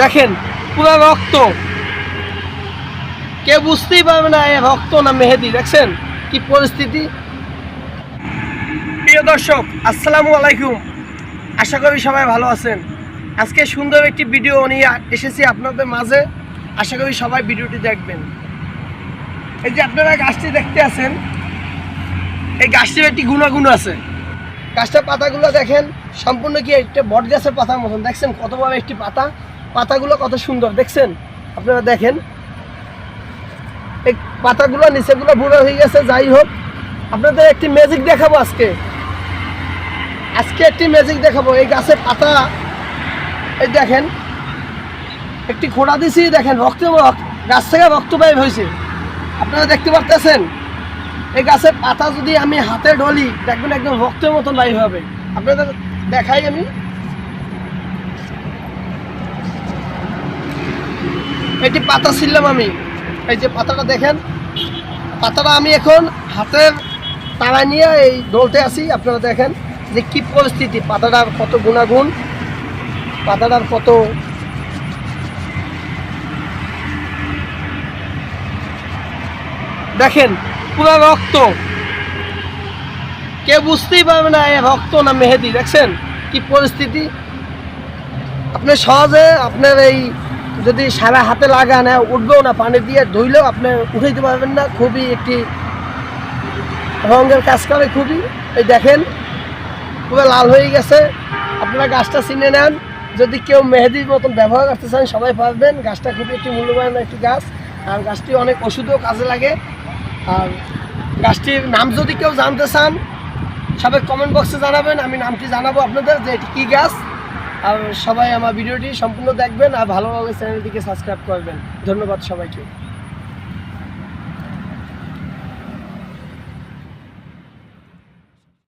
দেখেন, পুরো রক্ত। কেউ বুঝতেই পারবে না এ রক্ত না মেহেদি, দেখছেন? কি পরিস্থিতি? প্রিয় দর্শক, আসসালামু আলাইকুম। আশা করি সবাই ভালো আছেন। আজকে সুন্দর একটি ভিডিও নিয়ে এসেছি আপনাদের মাঝে। আশা করি সবাই ভিডিওটি দেখবেন। এই যে আপনারা গাছটি দেখতে আছেন, এই গাছটির একটি গুণাগুণ আছে। গাছটার পাতাগুলো দেখেন, সম্পূর্ণ কি একটা বট গাছের পাতার মতন। দেখছেন কত বড় একটি পাতা? পাতাগুলো কত সুন্দর, দেখছেন? আপনারা দেখেন। এই পাতাগুলো, নিচেগুলো বুড়ো হয়ে গেছে, যাই হোক। আপনাদের একটি ম্যাজিক দেখাবো আজকে। আজকে একটি ম্যাজিক দেখাবো। এই গাছের পাতা, এই দেখেন, একটি খোঁড়া দিছি, দেখেন, রক্ত, গাছ থেকে রক্ত বাইর হয়েছে। আপনারা দেখতে পারতেছেন? এই গাছের পাতা যদি আমি হাতে ঢলি, দেখবেন একদম রক্তের মতন বাইর হবে। আপনাদের দেখাই আমি। এটি পাতা ছিললাম আমি, এই যে পাতাটা দেখেন, পাতাটা আমি এখন হাতের তারা নিয়ে এই দলতে আছি, আপনারা দেখেন যে কি পরিস্থিতি, পাতাটার কত গুণাগুণ, পাতাটার কত দেখেন, পুরো রক্ত। কেউ বুঝতেই পারবে না এ রক্ত না মেহেদি, দেখছেন? কি পরিস্থিতি? আপনি সহজে আপনার এই যদি সারা হাতে লাগা না, উঠবেও না, পানি দিয়ে ধুইলেও আপনি উঠাইতে পারবেন না। খুবই একটি রঙের কাজ করে খুবই। এই দেখেন, পুরো লাল হয়ে গেছে। আপনারা গাছটা চিনে নেন। যদি কেউ মেহেদির মতন ব্যবহার করতে চান, সবাই পারবেন। গাছটা খুবই একটি মূল্যবান একটি গাছ। আর গাছটি অনেক ওষুধও কাজে লাগে। আর গাছটির নাম যদি কেউ জানতে চান, সবাই কমেন্ট বক্সে জানাবেন। আমি নামটি জানাব আপনাদের যে এটি কী গাছ। আর সবাই আমার ভিডিওটি সম্পূর্ণ দেখবেন আর ভালোভাবে চ্যানেলটিকে সাবস্ক্রাইব করবেন। ধন্যবাদ সবাইকে।